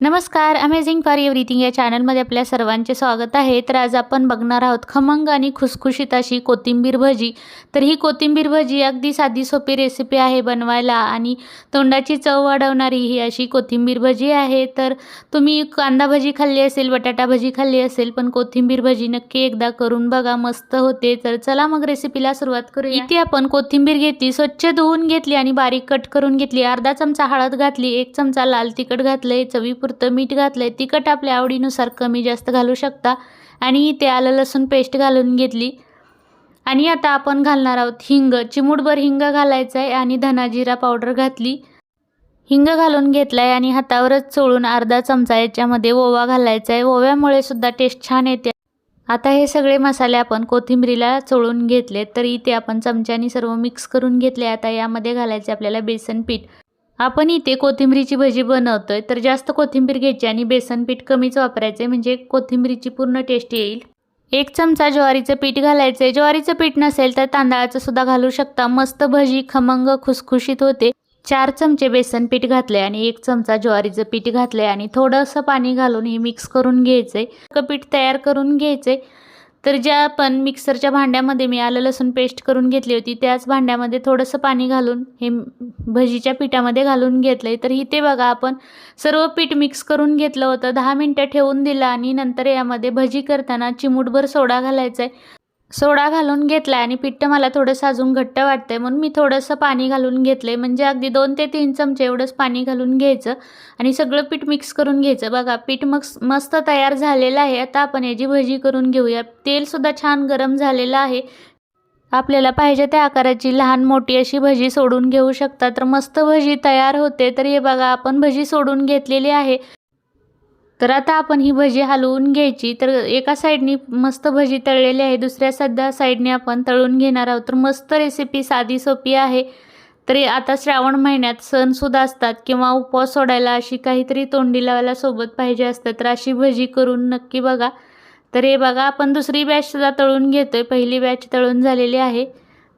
नमस्कार amazing for everything या चॅनलमध्ये आपल्या सर्वांचे स्वागत आहे. तर आज आपण बघणार आहोत खमंग आणि खुसखुशीत अशी कोथिंबीर भजी. तर ही कोथिंबीर भजी अगदी साधी सोपी रेसिपी आहे बनवायला आणि तोंडाची चव वाढवणारी ही अशी कोथिंबीर भजी आहे. तर तुम्ही कांदा भजी खाल्ली असेल बटाटा भजी खाल्ली असेल पण कोथिंबीर भजी नक्की एकदा करून बघा मस्त होते. तर चला मग रेसिपीला सुरुवात करू इथे आपण कोथिंबीर घेतली स्वच्छ धुवून घेतली आणि बारीक कट करून घेतली. अर्धा चमचा हळद घातली एक चमचा लाल तिखट घातलं चवी चवीपुरतं मीठ घातलंय तिखट आपल्या आवडीनुसार कमी जास्त घालू शकता. आणि इथे आलं लसूण पेस्ट घालून घेतली. आणि आता आपण घालणार आहोत हिंग. चिमूटभर हिंग घालायचं आहे आणि धनाजिरा पावडर घातली. हिंग घालून घेतलाय आणि हातावरच चोळून अर्धा चमचा याच्यामध्ये ओवा घालायचा आहे ओव्यामुळे सुद्धा टेस्ट छान येते. आता हे सगळे मसाले आपण कोथिंबीरीला चोळून घेतले तर इथे आपण चमच्यानी सर्व मिक्स करून घेतले. आता यामध्ये घालायचे आपल्याला बेसन पीठ. आपण इथे कोथिंबीरीची भजी बनवतोय तर जास्त कोथिंबीर घ्यायची आणि बेसन पीठ कमीच वापरायचे म्हणजे कोथिंबीरीची पूर्ण टेस्ट येईल. एक चमचा ज्वारीचं पीठ घालायचं आहे ज्वारीचं पीठ नसेल तर तांदळाचं सुद्धा घालू शकता. मस्त भजी खमंग खुसखुशीत होते. चार चमचे बेसन पीठ घातले आणि एक चमचा ज्वारीचं पीठ घातले आणि थोडंसं पाणी घालून हे मिक्स करून घ्यायचं पीठ तयार करून घ्यायचे तर ज्या पण मिक्सरच्या भांड्यामध्ये मी आलं लसूण पेस्ट करून घेतली होती त्याच भांड्यामध्ये थोडंसं पाणी घालून हे भजीच्या पिठामध्ये घालून घेतलं आहे तर इथे बघा आपण सर्व पीठ मिक्स करून घेतलं होतं. दहा मिनटं ठेवून दिलं आणि नंतर यामध्ये भजी करताना चिमूटभर सोडा घालायचा आहे सोडा घालून घेतला आहे आणि पिठ्ठ मला थोडंसं अजून घट्ट वाटतं आहे म्हणून मी थोडंसं पाणी घालून घेतलं आहे म्हणजे अगदी दोन ते तीन चमचे एवढंच पाणी घालून घ्यायचं आणि सगळं पीठ मिक्स करून घ्यायचं. बघा पीठ मग मस्त तयार झालेलं आहे. आता आपण याची भजी करून घेऊया. तेलसुद्धा छान गरम झालेलं आहे. आपल्याला पाहिजे त्या आकाराची लहान मोठी अशी भजी सोडून घेऊ शकता. तर मस्त भजी तयार होते. तर हे बघा आपण भजी सोडून घेतलेली आहे. तर आता आपण ही भजी हलवून घ्यायची. तर एका साईडनी मस्त भजी तळलेली आहे. दुसऱ्या सध्या साईडने आपण तळून घेणार आहोत. तर मस्त रेसिपी साधी सोपी आहे. तरी आता श्रावण महिन्यात सणसुद्धा असतात किंवा उपवास सोडायला अशी काहीतरी तोंडी लावायला सोबत पाहिजे असतं तर अशी भजी करून नक्की बघा. तर हे बघा आपण दुसरी बॅचसुद्धा तळून घेतो आहे पहिली बॅच तळून झालेली आहे.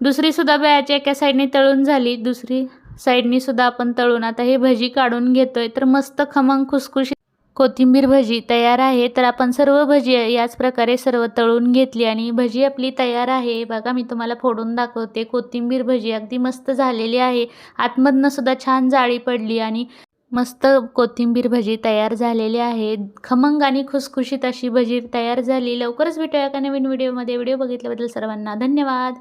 दुसरीसुद्धा बॅच एका साईडने तळून झाली. दुसरी साईडनीसुद्धा आपण तळून आता हे भजी काढून घेतो आहे तर मस्त खमंग खुसखुशी कोथिंबीर भजी तयार आहे तर आपण सर्व भजी याच प्रकारे सर्व तळून घेतली आणि भजी आपली तयार आहे. बघा मी तुम्हाला फोडून दाखवते. कोथिंबीर भजी अगदी मस्त झालेली आहे. आतमधनं सुद्धा छान जाळी पडली आणि मस्त कोथिंबीर भजी तयार झालेली आहे. खमंग आणि खुसखुशीत अशी भजी तयार झाली. लवकरच भेटूया का नवीन व्हिडिओमध्ये. व्हिडिओ बघितल्याबद्दल सर्वांना धन्यवाद.